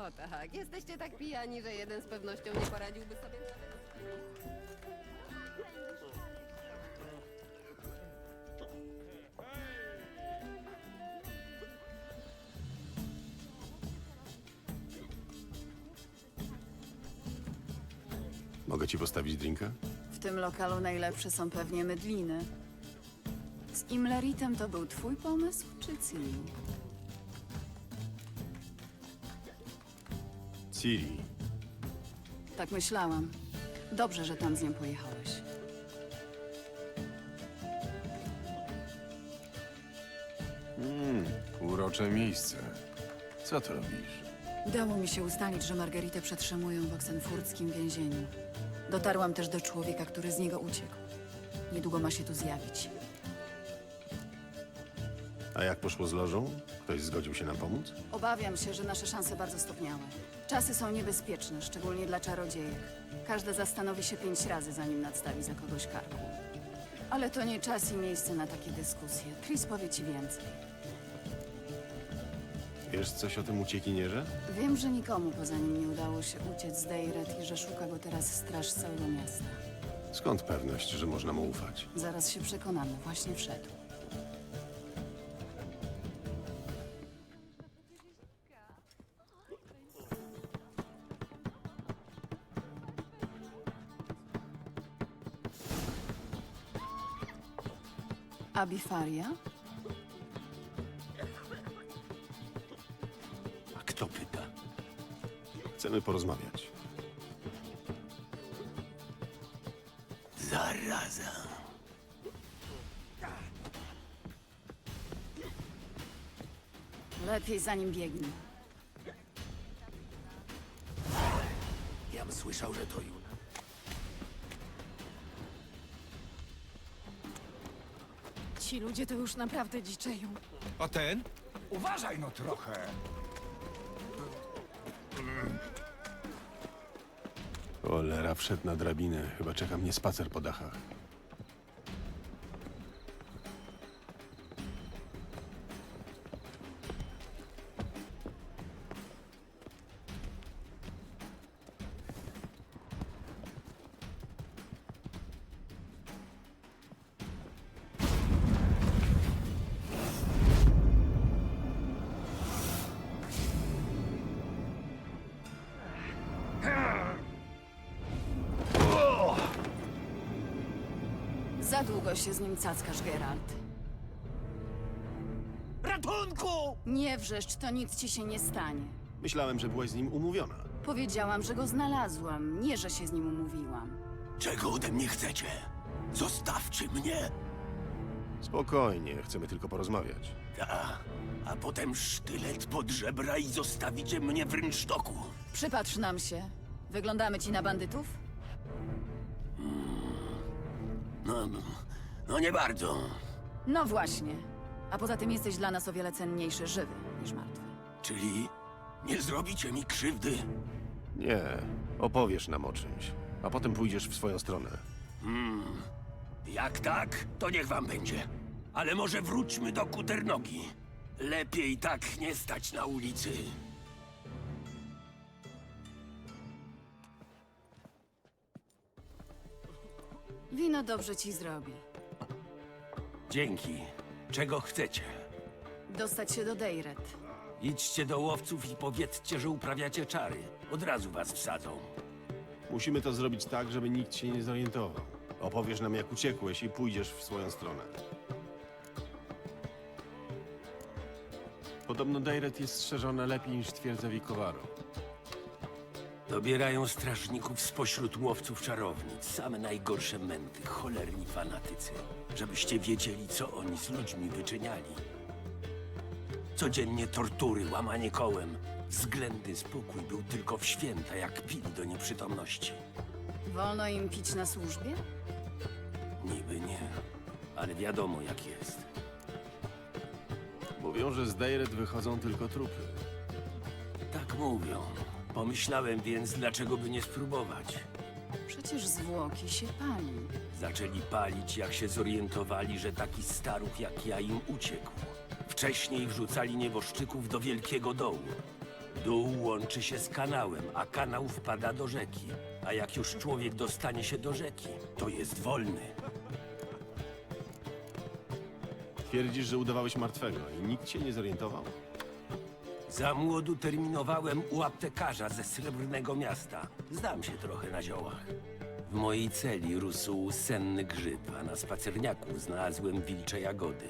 O tak, jesteście tak pijani, że jeden z pewnością nie poradziłby sobie nawet. Mogę ci postawić drinka? W tym lokalu najlepsze są pewnie mydliny. Z Imleritem to był twój pomysł, czy Ciri? Ciri. Tak myślałam. Dobrze, że tam z nią pojechałeś. Urocze miejsce. Co tu robisz? Udało mi się ustalić, że Margaritę przetrzymują w oksenfurckim więzieniu. Dotarłam też do człowieka, który z niego uciekł. Niedługo ma się tu zjawić. A jak poszło z lożą? Ktoś zgodził się nam pomóc? Obawiam się, że nasze szanse bardzo stopniałe. Czasy są niebezpieczne, szczególnie dla czarodziejek. Każda zastanowi się pięć razy, zanim nadstawi za kogoś karku. Ale to nie czas i miejsce na takie dyskusje. Tris powie ci więcej. Wiesz coś o tym uciekinierze? Wiem, że nikomu poza nim nie udało się uciec z Dejret i że szuka go teraz straż z całego miasta. Skąd pewność, że można mu ufać? Zaraz się przekonamy, właśnie wszedł. Abifaria? A kto pyta? Chcemy porozmawiać. Zaraza. Lepiej za nim biegnij. Jam słyszał, że to Jun. Ci ludzie to już naprawdę dziczeją. A ten? Uważaj no trochę. Cholera, wszedł na drabinę. Chyba czeka mnie spacer po dachach. Się z nim cackasz, Geralt. Ratunku! Nie wrzeszcz, to nic ci się nie stanie. Myślałem, że byłaś z nim umówiona. Powiedziałam, że go znalazłam, nie że się z nim umówiłam. Czego ode mnie chcecie? Zostawcie mnie! Spokojnie, chcemy tylko porozmawiać. Ta, a potem sztylet pod żebra i zostawicie mnie w rynsztoku. Przypatrz nam się. Wyglądamy ci na bandytów? No, no nie bardzo. No właśnie. A poza tym jesteś dla nas o wiele cenniejszy żywy niż martwy. Czyli nie zrobicie mi krzywdy? Nie, opowiesz nam o czymś, a potem pójdziesz w swoją stronę. Jak tak, to niech wam będzie. Ale może wróćmy do kuternogi. Lepiej tak nie stać na ulicy. Wino dobrze ci zrobi. Dzięki. Czego chcecie? Dostać się do Dejret. Idźcie do łowców i powiedzcie, że uprawiacie czary. Od razu was wsadzą. Musimy to zrobić tak, żeby nikt się nie zorientował. Opowiesz nam, jak uciekłeś i pójdziesz w swoją stronę. Podobno Dairet jest strzeżona lepiej niż twierdza Wikowaro. Dobierają strażników spośród łowców czarownic. Same najgorsze męty, cholerni fanatycy. Żebyście wiedzieli, co oni z ludźmi wyczyniali. Codziennie tortury, łamanie kołem. Względny spokój był tylko w święta, jak pili do nieprzytomności. Wolno im pić na służbie? Niby nie, ale wiadomo jak jest. Mówią, że z Dairet wychodzą tylko trupy. Tak mówią. Pomyślałem więc, dlaczego by nie spróbować. Przecież zwłoki się pali. Zaczęli palić, jak się zorientowali, że taki staruch jak ja im uciekł. Wcześniej wrzucali nieboszczyków do wielkiego dołu. Dół łączy się z kanałem, a kanał wpada do rzeki. A jak już człowiek dostanie się do rzeki, to jest wolny. Twierdzisz, że udawałeś martwego i nikt cię nie zorientował? Za młodu terminowałem u aptekarza ze Srebrnego Miasta. Znam się trochę na ziołach. W mojej celi rósł senny grzyb, a na spacerniaku znalazłem wilcze jagody.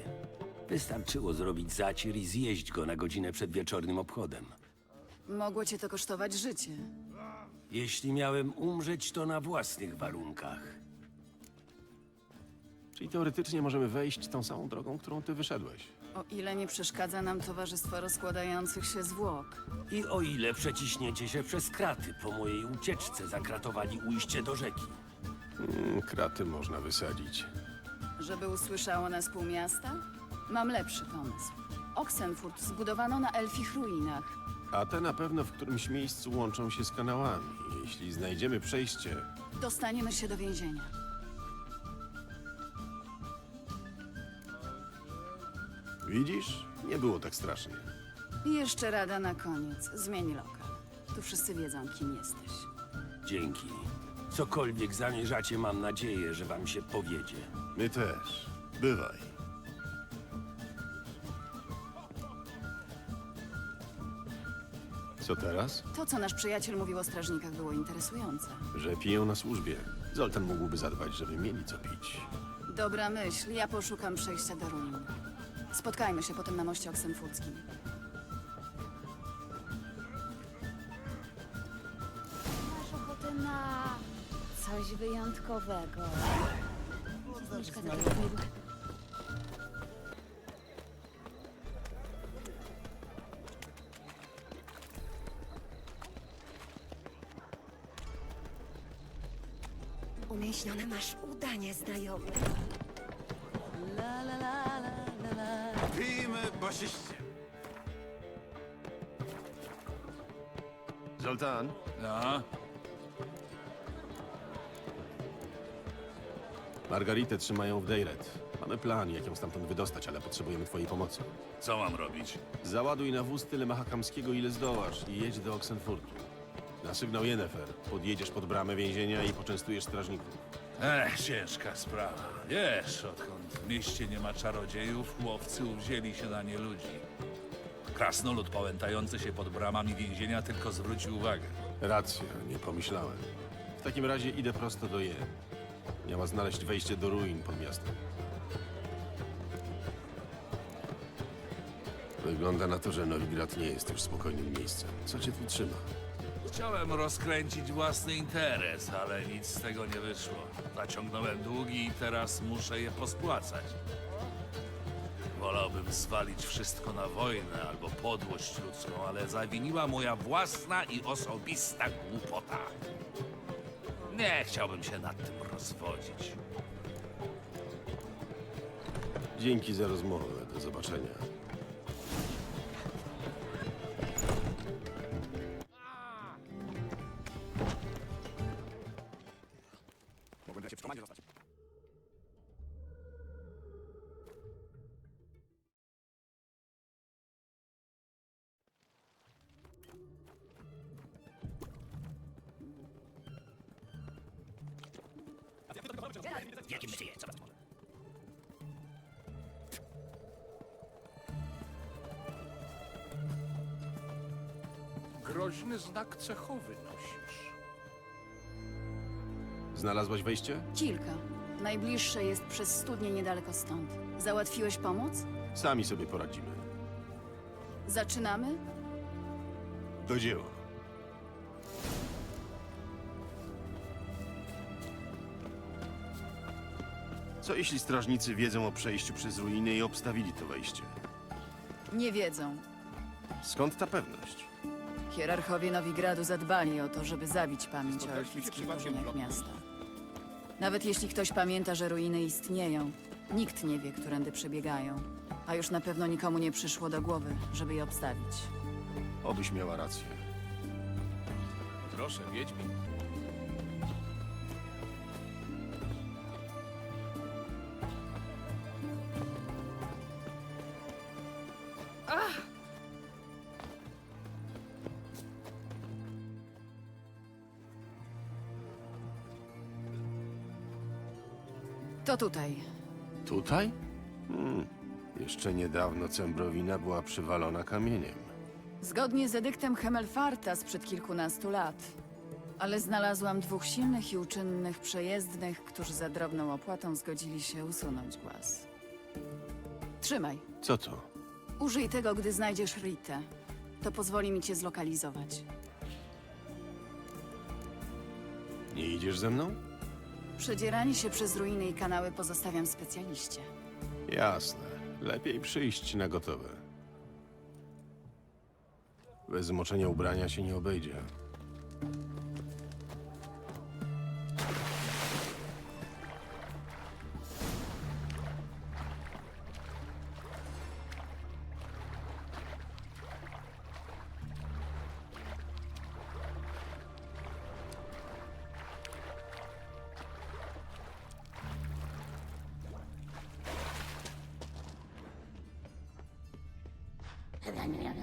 Wystarczyło zrobić zacir i zjeść go na godzinę przed wieczornym obchodem. Mogło cię to kosztować życie. Jeśli miałem umrzeć, to na własnych warunkach. Czyli teoretycznie możemy wejść tą samą drogą, którą ty wyszedłeś. O ile nie przeszkadza nam towarzystwo rozkładających się zwłok. I o ile przeciśniecie się przez kraty, po mojej ucieczce zakratowali ujście do rzeki. Mm, kraty można wysadzić. Żeby usłyszało nas pół miasta? Mam lepszy pomysł. Oxenfurt zbudowano na elfich ruinach. A te na pewno w którymś miejscu łączą się z kanałami. Jeśli znajdziemy przejście, Dostaniemy się do więzienia. Widzisz? Nie było tak strasznie. I jeszcze rada na koniec. Zmień lokal. Tu wszyscy wiedzą, kim jesteś. Dzięki. Cokolwiek zamierzacie, mam nadzieję, że wam się powiedzie. My też. Bywaj. Co teraz? To, co nasz przyjaciel mówił o strażnikach, było interesujące. Że piją na służbie. Zoltan mógłby zadbać, żeby mieli co pić. Dobra myśl, ja poszukam przejścia do ruin. Spotkajmy się potem na moście oksenfurckim. Masz ochotę na coś wyjątkowego. Umieśnione masz udanie znajomy. Bosiście. Zoltan? No, Margaritę trzymają w Dejret. Mamy plan, jak ją stamtąd wydostać, ale potrzebujemy twojej pomocy. co mam robić? Załaduj na wóz tyle mahakamskiego, ile zdołasz i jedź do Oxenfurtu. Na sygnał Yennefer podjedziesz pod bramę więzienia i poczęstujesz strażników. Ech, ciężka sprawa. Wiesz, odkąd w mieście nie ma czarodziejów, łowcy uwzięli się na nie ludzi. Krasnolud pałętający się pod bramami więzienia tylko zwrócił uwagę. Racja, nie pomyślałem. W takim razie idę prosto do Jen. Miała znaleźć wejście do ruin pod miastem. Wygląda na to, że Nowigrad nie jest już spokojnym miejscem. Co cię tu trzyma? Chciałem rozkręcić własny interes, ale nic z tego nie wyszło. Zaciągnąłem długi i teraz muszę je pospłacać. Wolałbym zwalić wszystko na wojnę albo podłość ludzką, ale zawiniła moja własna i osobista głupota. Nie chciałbym się nad tym rozwodzić. Dzięki za rozmowę. Do zobaczenia. Groźny znak cechowy nosisz. Znalazłaś wejście? Kilka. Najbliższe jest przez studnię niedaleko stąd. Załatwiłeś pomoc? Sami sobie poradzimy. Zaczynamy? Do dzieła. Co jeśli strażnicy wiedzą o przejściu przez ruiny i obstawili to wejście? Nie wiedzą. Skąd ta pewność? Hierarchowie Nowigradu zadbali o to, żeby zabić pamięć o elfickich ruinach miasta. Nawet jeśli ktoś pamięta, że ruiny istnieją, nikt nie wie, którędy przebiegają. A już na pewno nikomu nie przyszło do głowy, żeby je obstawić. Obyś miała rację. Proszę, Wiedźmin. To tutaj. Tutaj? Hmm. Jeszcze niedawno Cembrowina była przywalona kamieniem. Zgodnie z edyktem Hemelfarta sprzed kilkunastu lat. Ale znalazłam dwóch silnych i uczynnych przejezdnych, którzy za drobną opłatą zgodzili się usunąć głaz. Trzymaj. Co to? Użyj tego, gdy znajdziesz Ritę. To pozwoli mi cię zlokalizować. Nie idziesz ze mną? Przedzieranie się przez ruiny i kanały pozostawiam specjaliście. Jasne. Lepiej przyjść na gotowe. Bez zmoczenia ubrania się nie obejdzie. Tanya.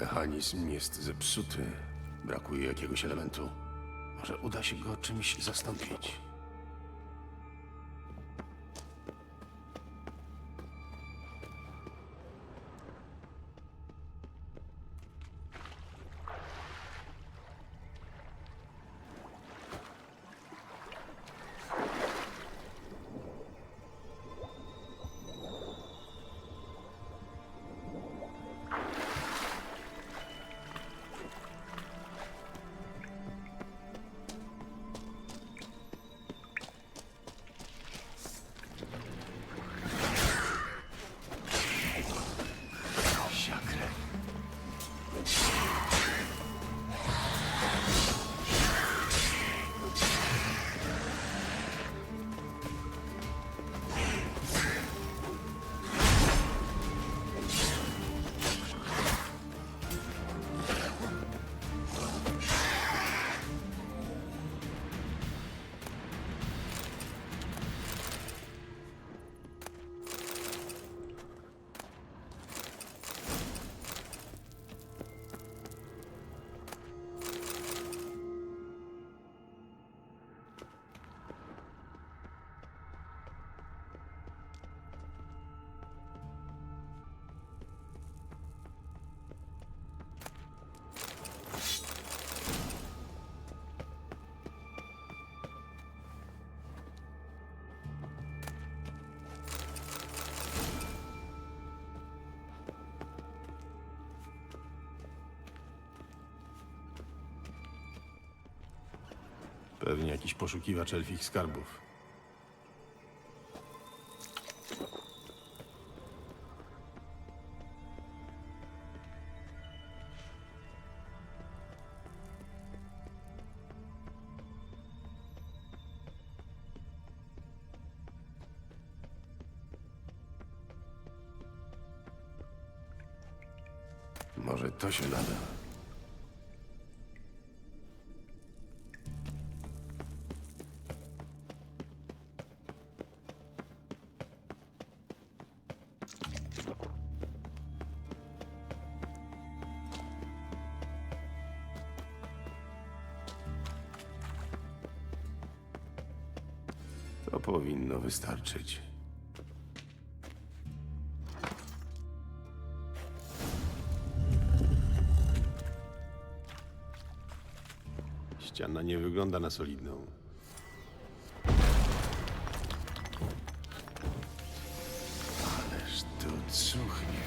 Mechanizm jest zepsuty. Brakuje jakiegoś elementu. Może uda się go czymś zastąpić. Pewnie jakiś poszukiwacz elfich skarbów. Może to się nada. Wystarczyć. Ściana nie wygląda na solidną. Ależ tu cuchnie.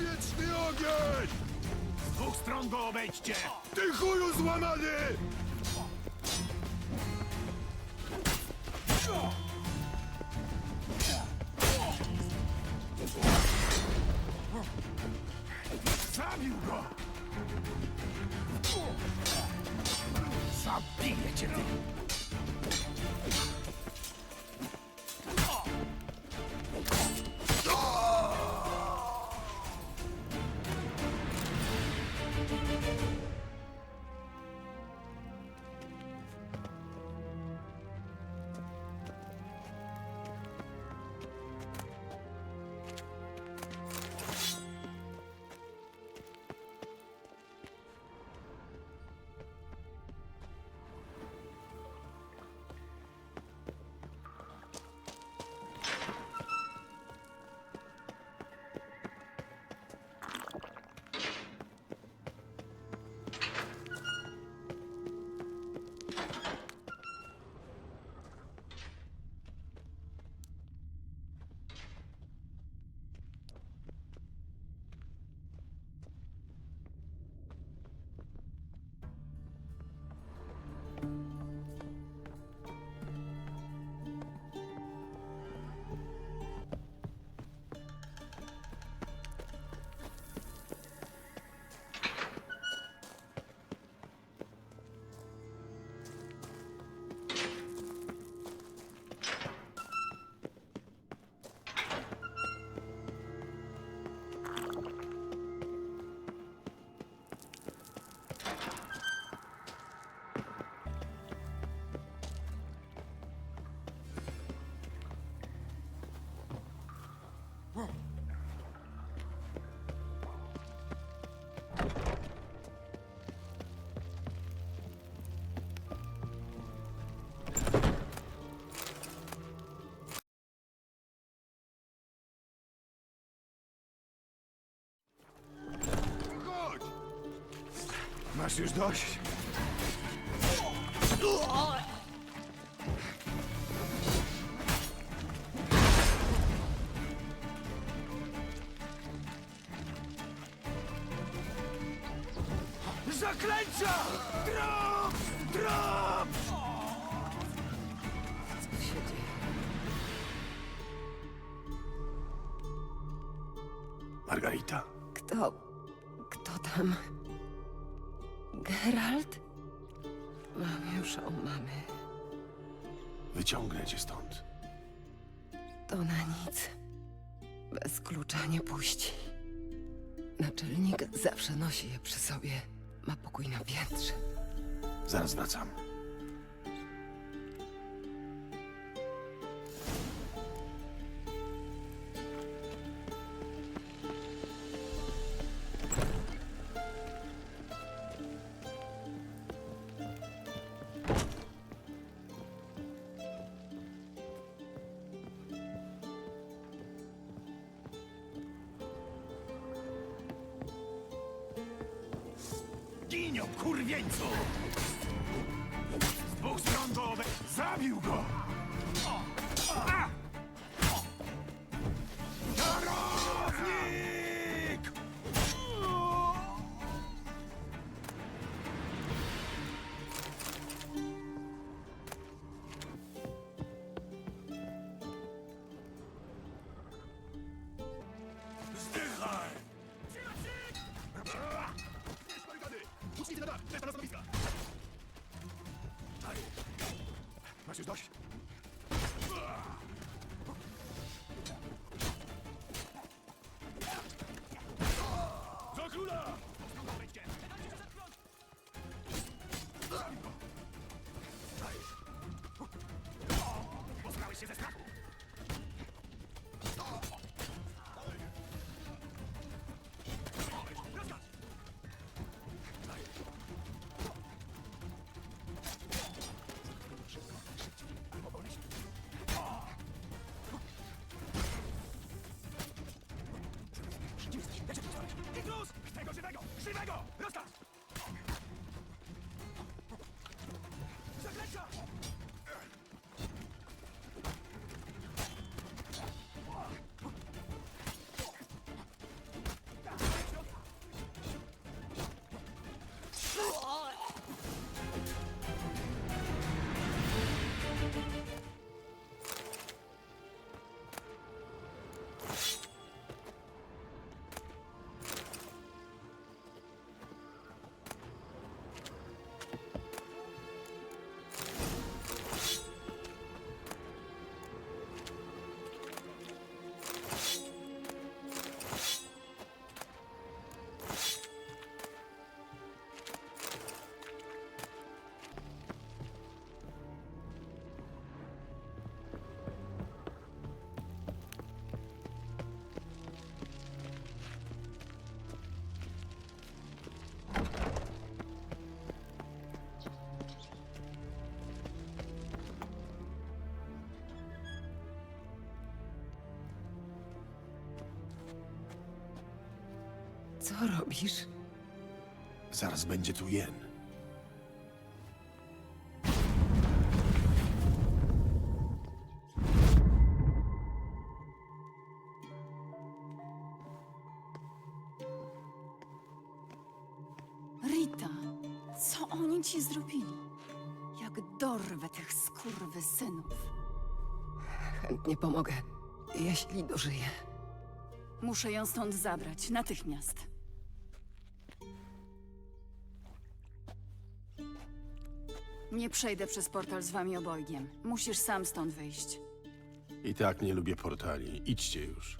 Wieczny ogień! Z dwóch stron go obejdźcie! Ty chuju złamany! Zabił go! Zabiję cię, ty! Masz już dość? Zaklęcia! Drop! Drop! Wyciągnę cię stąd. To na nic. Bez klucza nie puści. Naczelnik zawsze nosi je przy sobie. Ma pokój na piętrze. Zaraz wracam. Co robisz? Zaraz będzie tu Jen. Rita, co oni ci zrobili? Jak dorwę tych skurwysynów. Chętnie pomogę, jeśli dożyję. Muszę ją stąd zabrać, natychmiast. Nie przejdę przez portal z wami obojgiem. Musisz sam stąd wyjść. I tak nie lubię portali. Idźcie już.